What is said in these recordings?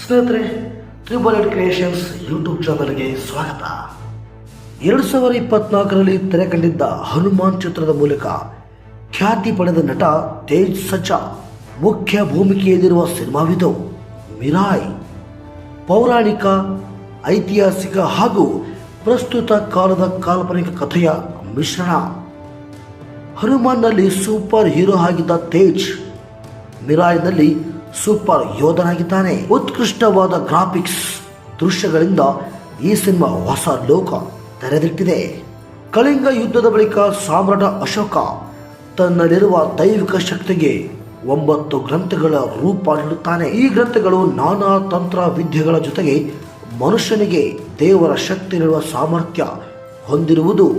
ಸ್ನೇಹಿತರೆ triple Ed creations YouTube ಚಾನಲ್ಗೆ ಸ್ವಾಗತ. ಎರಡು ಸಾವಿರ ಇಪ್ಪತ್ನಾಲ್ಕರಲ್ಲಿ ತೆರೆ ಕಂಡಿದ್ದ ಹನುಮಾನ್ ಚಿತ್ರದ ಮೂಲಕ ಖ್ಯಾತಿ ಪಡೆದ ನಟ ತೇಜ್ ಸಚಾ ಮುಖ್ಯ ಭೂಮಿಕೆಯಲ್ಲಿರುವ ಸಿನಿಮಾವಿದು ಮಿರಾಯ್. ಪೌರಾಣಿಕ, ಐತಿಹಾಸಿಕ ಹಾಗೂ ಪ್ರಸ್ತುತ ಕಾಲದ ಕಾಲ್ಪನಿಕ ಕಥೆಯ ಮಿಶ್ರಣ. ಹನುಮಾನ್ನಲ್ಲಿ ಸೂಪರ್ ಹೀರೋ ಆಗಿದ್ದ ತೇಜ್ ಮಿರಾಯ್ನಲ್ಲಿ ಸೂಪರ್ ಯೋಧನಾಗಿದ್ದಾನೆ. ಉತ್ಕೃಷ್ಟವಾದ ಗ್ರಾಫಿಕ್ಸ್ ದೃಶ್ಯಗಳಿಂದ ಈ ಸಿನಿಮಾ ಹೊಸ ಲೋಕ ತೆರೆದಿಟ್ಟಿದೆ. ಕಳಿಂಗ ಯುದ್ಧದ ಬಳಿಕ ಸಾಮ್ರಾಟ ಅಶೋಕ ತನ್ನಲ್ಲಿರುವ ದೈವಿಕ ಶಕ್ತಿಗೆ ಒಂಬತ್ತು ಗ್ರಂಥಗಳ ರೂಪ ನೀಡುತ್ತಾನೆ. ಈ ಗ್ರಂಥಗಳು ನಾನಾ ತಂತ್ರ ವಿದ್ಯೆಗಳ ಜೊತೆಗೆ ಮನುಷ್ಯನಿಗೆ ದೇವರ ಶಕ್ತಿ ನೀಡುವ ಸಾಮರ್ಥ್ಯ ಹೊಂದಿರುವುದು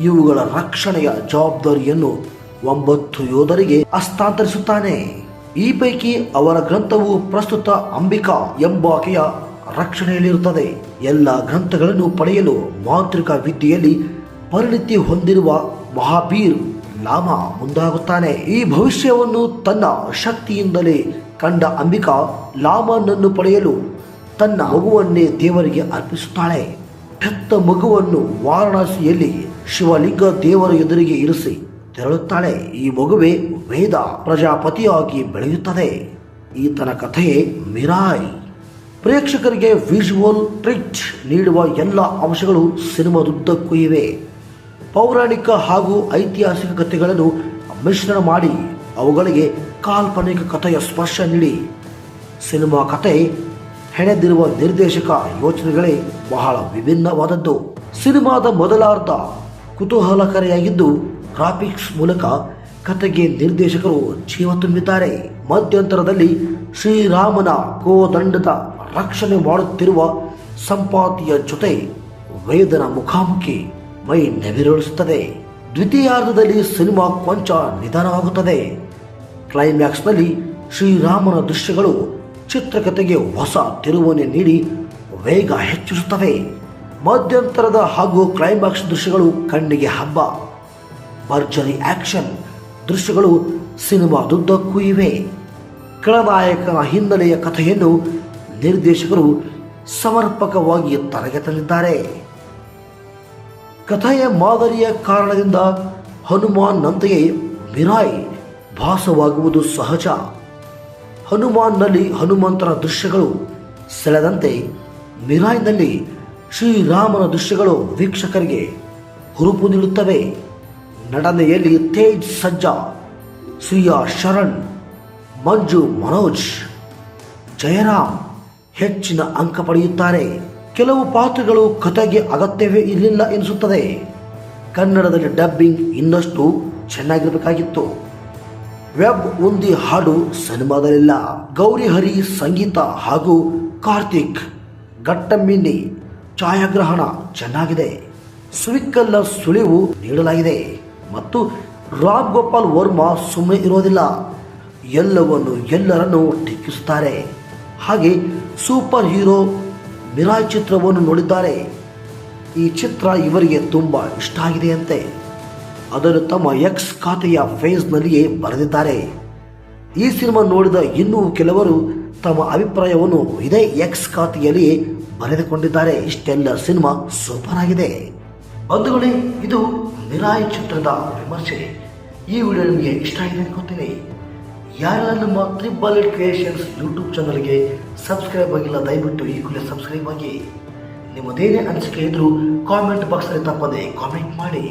ಇವುಗಳ ರಕ್ಷಣೆಯ ಜವಾಬ್ದಾರಿಯನ್ನು ಒಂಬತ್ತು ಯೋಧರಿಗೆ ಹಸ್ತಾಂತರಿಸುತ್ತಾನೆ. ಈ ಪೈಕಿ ಅವರ ಗ್ರಂಥವು ಪ್ರಸ್ತುತ ಅಂಬಿಕಾ ಎಂಬಾಕೆಯ ರಕ್ಷಣೆಯಲ್ಲಿರುತ್ತದೆ. ಎಲ್ಲ ಗ್ರಂಥಗಳನ್ನು ಪಡೆಯಲು ಮಾಂತ್ರಿಕ ವಿದ್ಯೆಯಲ್ಲಿ ಪರಿಣಿತಿ ಹೊಂದಿರುವ ಮಹಾಬೀರ್ ಲಾಮ ಮುಂದಾಗುತ್ತಾನೆ. ಈ ಭವಿಷ್ಯವನ್ನು ತನ್ನ ಶಕ್ತಿಯಿಂದಲೇ ಕಂಡ ಅಂಬಿಕಾ ಲಾಮನನ್ನು ಪಡೆಯಲು ತನ್ನ ಮಗುವನ್ನೇ ದೇವರಿಗೆ ಅರ್ಪಿಸುತ್ತಾಳೆ. ಹೆತ್ತ ಮಗುವನ್ನು ವಾರಣಾಸಿಯಲ್ಲಿ ಶಿವಲಿಂಗ ದೇವರ ಎದುರಿಗೆ ಇರಿಸಿ ತೆರಳುತ್ತಾಳೆ ಈ ಮಗುವೆ ವೇದ ಪ್ರಜಾಪತಿಯಾಗಿ ಬೆಳೆಯುತ್ತದೆ. ಈತನ ಕಥೆಯೇ ಮಿರಾಯ್. ಪ್ರೇಕ್ಷಕರಿಗೆ ವಿಜುವಲ್ ಟ್ರಿಚ್ ನೀಡುವ ಎಲ್ಲ ಅಂಶಗಳು ಸಿನಿಮಾದುದ್ದಕ್ಕೂ ಇವೆ. ಪೌರಾಣಿಕ ಹಾಗೂ ಐತಿಹಾಸಿಕ ಕಥೆಗಳನ್ನು ಮಿಶ್ರಣ ಮಾಡಿ ಅವುಗಳಿಗೆ ಕಾಲ್ಪನಿಕ ಕಥೆಯ ಸ್ಪರ್ಶ ನೀಡಿ. ಸಿನಿಮಾ ಕಥೆ ಹೆಣೆದಿರುವ ನಿರ್ದೇಶಕ ಯೋಚನೆಗಳೇ ಬಹಳ ವಿಭಿನ್ನವಾದದ್ದು. ಸಿನಿಮಾದ ಮೊದಲಾರ್ಧ ಕುತೂಹಲಕಾರಿಯಾಗಿದ್ದು, ಗ್ರಾಫಿಕ್ಸ್ ಮೂಲಕ ಕತೆಗೆ ನಿರ್ದೇಶಕರು ಜೀವ ತುಂಬಿದ್ದಾರೆ. ಮಧ್ಯಂತರದಲ್ಲಿ ಶ್ರೀರಾಮನ ಕೋದಂಡದ ರಕ್ಷಣೆ ಮಾಡುತ್ತಿರುವ ಸಂಪಾತಿಯ ಜೊತೆ ವೇದನ ಮುಖಾಮುಖಿ ಮೈ ನೆವಿರಳಿಸುತ್ತದೆ. ದ್ವಿತೀಯಾರ್ಧದಲ್ಲಿ ಸಿನಿಮಾ ಕೊಂಚ ನಿಧಾನವಾಗುತ್ತದೆ. ಕ್ಲೈಮ್ಯಾಕ್ಸ್ನಲ್ಲಿ ಶ್ರೀರಾಮನ ದೃಶ್ಯಗಳು ಚಿತ್ರಕಥೆಗೆ ಹೊಸ ತಿರುವನೆ ನೀಡಿ ವೇಗ ಹೆಚ್ಚಿಸುತ್ತವೆ. ಮಧ್ಯಂತರದ ಹಾಗೂ ಕ್ಲೈಮ್ಯಾಕ್ಸ್ ದೃಶ್ಯಗಳು ಕಣ್ಣಿಗೆ ಹಬ್ಬ. ಭರ್ಜರಿ ಆಕ್ಷನ್. ದೃಶ್ಯಗಳು ಸಿನಿಮಾದುದ್ದಕ್ಕೂ ಇವೆ. ಖಳನಾಯಕನ ಹಿನ್ನೆಲೆಯ ಕಥೆಯನ್ನು ನಿರ್ದೇಶಕರು ಸಮರ್ಪಕವಾಗಿ ತರಗೆ ತಂದಿದ್ದಾರೆ ಕಥೆಯ ಮಾದರಿಯ ಕಾರಣದಿಂದ ಹನುಮಾನ್ನಂತೆಯೇ ಮಿರಾಯ್ ಭಾಸವಾಗುವುದು ಸಹಜ. ಹನುಮಾನ್ನಲ್ಲಿ ಹನುಮಂತನ ದೃಶ್ಯಗಳು ಸೆಳೆದಂತೆ ಮಿರಾಯ್ನಲ್ಲಿ ಶ್ರೀರಾಮನ ದೃಶ್ಯಗಳು ವೀಕ್ಷಕರಿಗೆ ಹುರುಪು ನೀಡುತ್ತವೆ. ನಟನೆಯಲ್ಲಿ ತೇಜ್ ಸಜ್ಜಾ, ಶ್ರೀಯಾ ಶರಣ್, ಮಂಜು ಮನೋಜ್, ಜಯರಾಮ್ ಹೆಚ್ಚಿನ ಅಂಕ ಪಡೆಯುತ್ತಾರೆ. ಕೆಲವು ಪಾತ್ರಗಳು ಕಥೆಗೆ ಅಗತ್ಯವೇ ಇರಲಿಲ್ಲ ಎನಿಸುತ್ತದೆ. ಕನ್ನಡದಲ್ಲಿ ಡಬ್ಬಿಂಗ್ ಇನ್ನಷ್ಟು ಚೆನ್ನಾಗಿರಬೇಕಾಗಿತ್ತು. ವೆಬ್ ಉಂದಿ ಹಾಡು ಸಿನಿಮಾದಲ್ಲಿಲ್ಲ. ಗೌರಿ ಹರಿ ಸಂಗೀತ ಹಾಗೂ ಕಾರ್ತಿಕ್ ಘಟ್ಟಮ್ಮಿನ್ನಿ ಛಾಯಾಗ್ರಹಣ ಚೆನ್ನಾಗಿದೆ. ಸುವಿಕ್ಕಲ್ಲ ಸುಳಿವು ನೀಡಲಾಗಿದೆ. ಮತ್ತು ರಾಮ್ ಗೋಪಾಲ್ ವರ್ಮಾ ಸುಮ್ಮನೆ ಇರೋದಿಲ್ಲ. ಎಲ್ಲವನ್ನು ಎಲ್ಲರನ್ನು ಟೀಕಿಸುತ್ತಾರೆ. ಹಾಗೆ ಸೂಪರ್ ಹೀರೋ ಮಿರಾಯ್ ಚಿತ್ರವನ್ನು ನೋಡಿದ್ದಾರೆ. ಈ ಚಿತ್ರ ಇವರಿಗೆ ತುಂಬ ಇಷ್ಟ ಆಗಿದೆಯಂತೆ. ಅದನ್ನು ತಮ್ಮ ಎಕ್ಸ್ ಖಾತೆಯ ಫೇಸ್ನಲ್ಲಿಯೇ ಬರೆದಿದ್ದಾರೆ. ಈ ಸಿನಿಮಾ ನೋಡಿದ ಇನ್ನೂ ಕೆಲವರು ತಮ್ಮ ಅಭಿಪ್ರಾಯವನ್ನು ಇದೇ ಎಕ್ಸ್ ಖಾತೆಯಲ್ಲಿ ಬರೆದುಕೊಂಡಿದ್ದಾರೆ. ಇಷ್ಟೆಲ್ಲ ಸಿನಿಮಾ ಸೂಪರ್ ಆಗಿದೆ. ಬಂಧುಗಳೇ, ಇದು ನಿರಾಯ್ ಚಿತ್ರದ ವಿಮರ್ಶೆ. ಈ ವಿಡಿಯೋ ನಿಮಗೆ ಇಷ್ಟ ಆಗಿದೆ ಅನ್ಕೋತೀನಿ. ಯಾರೆಲ್ಲ ನಮ್ಮ ತ್ರಿಬಲ್ ಕ್ರಿಯೇಷನ್ಸ್ ಯೂಟ್ಯೂಬ್ ಚಾನಲ್ಗೆ ಸಬ್ಸ್ಕ್ರೈಬ್ ಆಗಿಲ್ಲ, ದಯವಿಟ್ಟು ಈ ಕೂಡಲೇ ಸಬ್ಸ್ಕ್ರೈಬ್ ಆಗಿ. ನಿಮ್ಮದೇನೇ ಅನಿಸಿಕೆ ಇದ್ದರೂ ಕಾಮೆಂಟ್ ಬಾಕ್ಸಲ್ಲಿ ತಪ್ಪದೆ ಕಾಮೆಂಟ್ ಮಾಡಿ.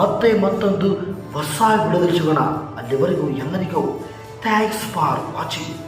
ಮತ್ತೆ ಮತ್ತೊಂದು ಹೊಸ ವಿಡಿಯೋದಲ್ಲಿ ಸಿಗೋಣ ಅಲ್ಲಿವರೆಗೂ ಎಲ್ಲರಿಗೂ ಥ್ಯಾಂಕ್ಸ್ ಫಾರ್ ವಾಚಿಂಗ್